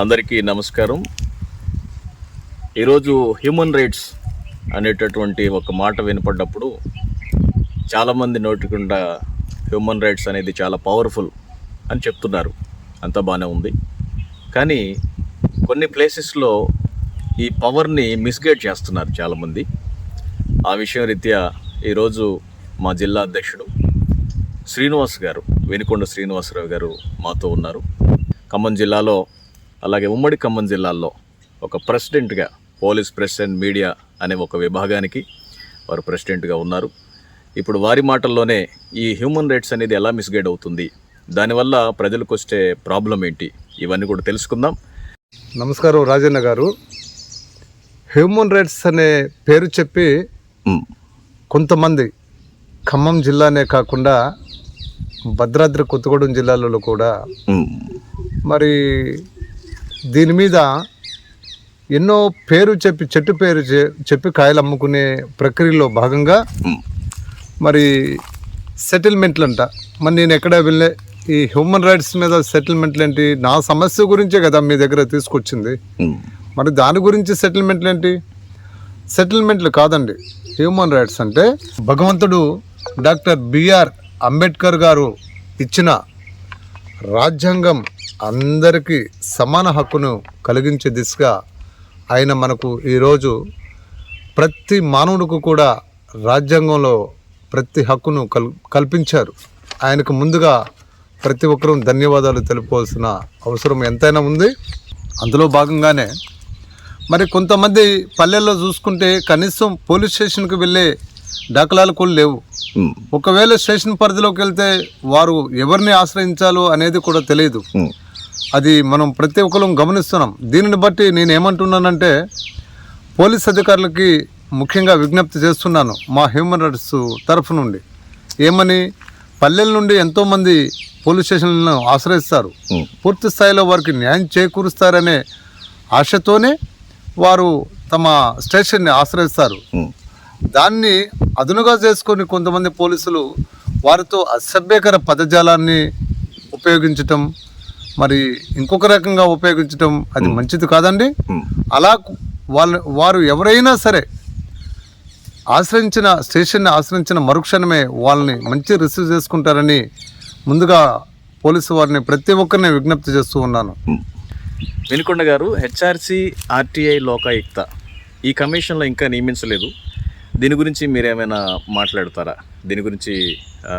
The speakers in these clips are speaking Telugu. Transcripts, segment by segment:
అందరికీ నమస్కారం. ఈరోజు హ్యూమన్ రైట్స్ అనేటటువంటి ఒక మాట వినపడ్డప్పుడు చాలామంది నోటికుండా హ్యూమన్ రైట్స్ అనేది చాలా పవర్ఫుల్ అని చెప్తున్నారు. అంతా బాగానే ఉంది. కానీ కొన్ని ప్లేసెస్లో ఈ పవర్ని మిస్గైడ్ చేస్తున్నారు చాలామంది ఆ విషయం రీత్యా ఈరోజు మా జిల్లా అధ్యక్షుడు శ్రీనివాస్ గారు వెనుకొండ శ్రీనివాసరావు గారు మాతో ఉన్నారు. ఖమ్మం జిల్లాలో అలాగే ఉమ్మడి ఖమ్మం జిల్లాల్లో ఒక ప్రెసిడెంట్గా పోలీస్ ప్రెస్ అండ్ మీడియా అనే ఒక విభాగానికి వారు ప్రెసిడెంట్గా ఉన్నారు. ఇప్పుడు వారి మాటల్లోనే ఈ హ్యూమన్ రైట్స్ అనేది ఎలా మిస్గైడ్ అవుతుంది? దానివల్ల ప్రజలకు వచ్చే ప్రాబ్లం ఏంటి? ఇవన్నీ కూడా తెలుసుకుందాం. నమస్కారం రాజన్న గారు. హ్యూమన్ రైట్స్ అనే పేరు చెప్పి కొంతమంది ఖమ్మం జిల్లానే కాకుండా భద్రాద్రి కొత్తగూడెం జిల్లాలలో కూడా మరి దీని మీద ఎన్నో పేరు చెప్పి చెట్టు పేరు చె- చెప్పి కాయలు అమ్ముకునే ప్రక్రియలో భాగంగా మరి సెటిల్మెంట్లు అంట మరి నేను ఎక్కడ వెళ్ళే ఈ హ్యూమన్ రైట్స్ మీద సెటిల్మెంట్లు ఏంటి నా సమస్య గురించే కదా మీ దగ్గర తీసుకొచ్చింది. మరి దాని గురించి సెటిల్మెంట్లు ఏంటి సెటిల్మెంట్లు కాదండి. హ్యూమన్ రైట్స్ అంటే భగవంతుడు డాక్టర్ బిఆర్ అంబేద్కర్ గారు ఇచ్చిన రాజ్యాంగం అందరికీ సమాన హక్కును కలిగించే దిశగా ఆయన మనకు ఈరోజు ప్రతి మానవుడికి కూడా రాజ్యాంగంలో ప్రతి హక్కును కల్ కల్పించారు. ఆయనకు ముందుగా ప్రతి ఒక్కరూ ధన్యవాదాలు తెలుపుకోవాల్సిన అవసరం ఎంతైనా ఉంది. అందులో భాగంగానే మరి కొంతమంది పల్లెల్లో చూసుకుంటే కనీసం పోలీస్ స్టేషన్కి వెళ్ళే దాఖలాలు కూడా లేవు. ఒకవేళ స్టేషన్ పరిధిలోకి వెళ్తే వారు ఎవరిని ఆశ్రయించాలో అనేది కూడా తెలియదు. అది మనం ప్రతి ఒక్కరు గమనిస్తున్నాం. దీనిని బట్టి నేను ఏమంటున్నానంటే పోలీస్ అధికారులకి ముఖ్యంగా విజ్ఞప్తి చేస్తున్నాను మా హ్యూమన్ రైట్స్ తరఫు నుండి. ఏమని? పల్లెల నుండి ఎంతోమంది పోలీస్ స్టేషన్లను ఆశ్రయిస్తారు. పూర్తి స్థాయిలో వారికి న్యాయం చేకూరుస్తారనే ఆశతోనే వారు తమ స్టేషన్ని ఆశ్రయిస్తారు. దాన్ని అదునుగా చేసుకొని కొంతమంది పోలీసులు వారితో అసభ్యకర పదజాలాన్ని ఉపయోగించటం మరి ఇంకొక రకంగా ఉపయోగించటం అది మంచిది కాదండి. అలా వాళ్ళ వారు ఎవరైనా సరే ఆశ్రయించిన స్టేషన్ని ఆశ్రయించిన మరుక్షణమే వాళ్ళని మంచి రిసీవ్ చేసుకుంటారని ముందుగా పోలీసు వారిని ప్రతి ఒక్కరిని విజ్ఞప్తి చేస్తూ ఉన్నాను. వెనుకొండ గారు హెచ్ఆర్సి ఆర్టీఐ లోకాయుక్త. ఈ కమిషన్లో ఇంకా నియమించలేదు. దీని గురించి మీరేమైనా మాట్లాడతారా? దీని గురించి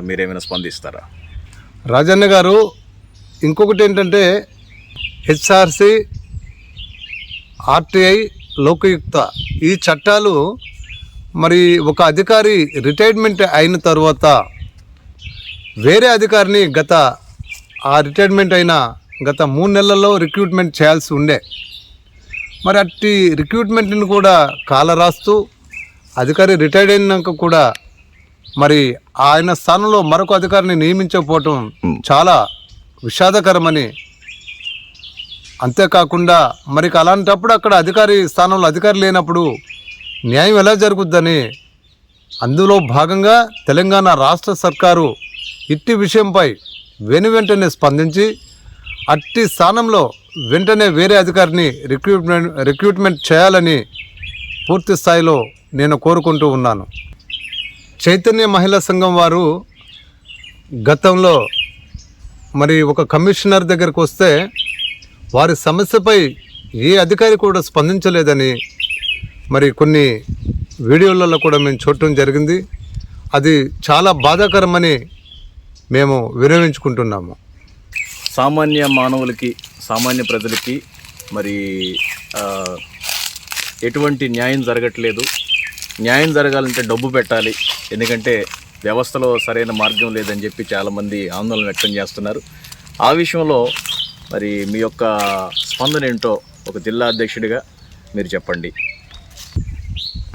మీరేమైనా స్పందిస్తారా? రాజన్న గారు ఇంకొకటి ఏంటంటే హెచ్ఆర్సి ఆర్టీఐ లోకయుక్త ఈ చట్టాలు మరి ఒక అధికారి రిటైర్మెంట్ అయిన తర్వాత వేరే అధికారిని గత ఆ రిటైర్మెంట్ అయిన గత మూడు నెలల్లో రిక్రూట్మెంట్ చేయాల్సి ఉండే. మరి అట్టి రిక్రూట్మెంట్ని కూడా కాల రాస్తూ అధికారి రిటైర్డ్ అయినాక కూడా మరి ఆయన స్థానంలో మరొక అధికారిని నియమించకపోవటం చాలా విషాదకరమని. అంతేకాకుండా మరి అలాంటప్పుడు అక్కడ అధికారి స్థానంలో అధికారి లేనప్పుడు న్యాయం ఎలా జరుగుద్దని అందులో భాగంగా తెలంగాణ రాష్ట్ర సర్కారు ఇట్టి విషయంపై వెను వెంటనే స్పందించి అట్టి స్థానంలో వెంటనే వేరే అధికారిని రిక్రూట్మెంట్ రిక్రూట్మెంట్ చేయాలని పూర్తి స్థాయిలో నేను కోరుకుంటూ ఉన్నాను. చైతన్య మహిళా సంఘం వారు గతంలో మరి ఒక కమిషనర్ దగ్గరకు వస్తే వారి సమస్యపై ఏ అధికారి కూడా స్పందించలేదని మరి కొన్ని వీడియోలలో కూడా మేము చూడటం జరిగింది. అది చాలా బాధాకరమని మేము విరమించుకుంటున్నాము సామాన్య మానవులకి సామాన్య ప్రజలకి మరి ఎటువంటి న్యాయం జరగట్లేదు. న్యాయం జరగాలంటే డబ్బు పెట్టాలి. ఎందుకంటే వ్యవస్థలో సరైన మార్గం లేదని చెప్పి చాలామంది ఆందోళన వ్యక్తం చేస్తున్నారు. ఆ విషయంలో మరి మీ యొక్క స్పందన ఏంటో ఒక జిల్లా అధ్యక్షుడిగా మీరు చెప్పండి.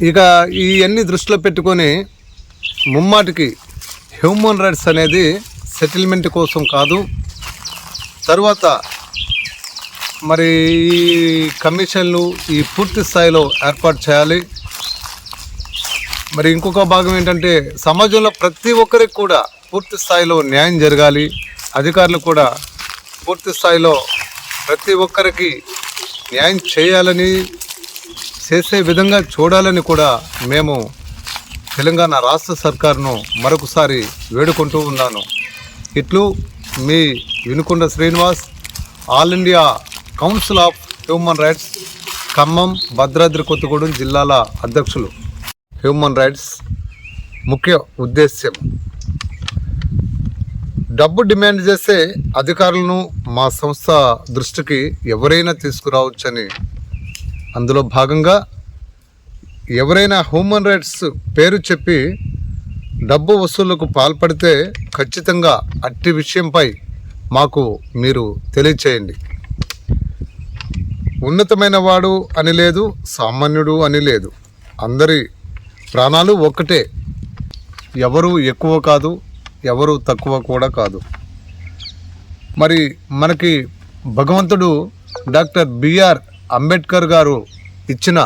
ఇక ఇవన్నీ దృష్టిలో పెట్టుకొని ముమ్మాటికి హ్యూమన్ రైట్స్ అనేది సెటిల్మెంట్ కోసం కాదు తర్వాత మరి ఈ కమిషన్లు ఈ పూర్తి స్థాయిలో ఏర్పాటు చేయాలి. మరి ఇంకొక భాగం ఏంటంటే సమాజంలో ప్రతి ఒక్కరికి కూడా పూర్తి స్థాయిలో న్యాయం జరగాలి. అధికారులు కూడా పూర్తి స్థాయిలో ప్రతి ఒక్కరికి న్యాయం చేయాలని చేసే విధంగా చూడాలని కూడా మేము తెలంగాణ రాష్ట్ర సర్కారును మరొకసారి వేడుకుంటూ ఉన్నాను. ఇట్లు మీ Vinukonda Srinivas all India council of human rights Khammam Bhadradri Kothagudem జిల్లాల అధ్యక్షులు. హ్యూమన్ రైట్స్ ముఖ్య ఉద్దేశ్యం. డబ్బు డిమాండ్ చేసే అధికారులను మా సంస్థ దృష్టికి ఎవరైనా తీసుకురావచ్చని అందులో భాగంగా ఎవరైనా హ్యూమన్ రైట్స్ పేరు చెప్పి డబ్బు వసూళ్ళకు పాల్పడితే ఖచ్చితంగా అట్టి విషయంపై మాకు మీరు తెలియచేయండి. ఉన్నతమైన వాడు అని లేదు సామాన్యుడు అని లేదు. అందరి ప్రాణాలు ఒక్కటే. ఎవరు ఎక్కువ కాదు ఎవరు తక్కువ కూడా కాదు. మరి మనకి భగవంతుడు డాక్టర్ బిఆర్ అంబేద్కర్ గారు ఇచ్చిన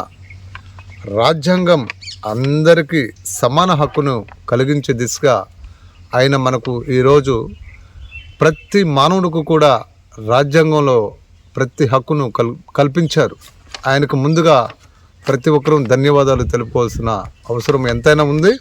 రాజ్యాంగం అందరికీ సమాన హక్కును కలిగించే దిశగా ఆయన మనకు ఈరోజు ప్రతి మానవుడికి కూడా రాజ్యాంగంలో ప్రతి హక్కును కల్ కల్పించారు. ఆయనకు ముందుగా ప్రతి ఒక్కరూ ధన్యవాదాలు తెలుపుకోవాల్సిన అవసరం ఎంతైనా ఉంది.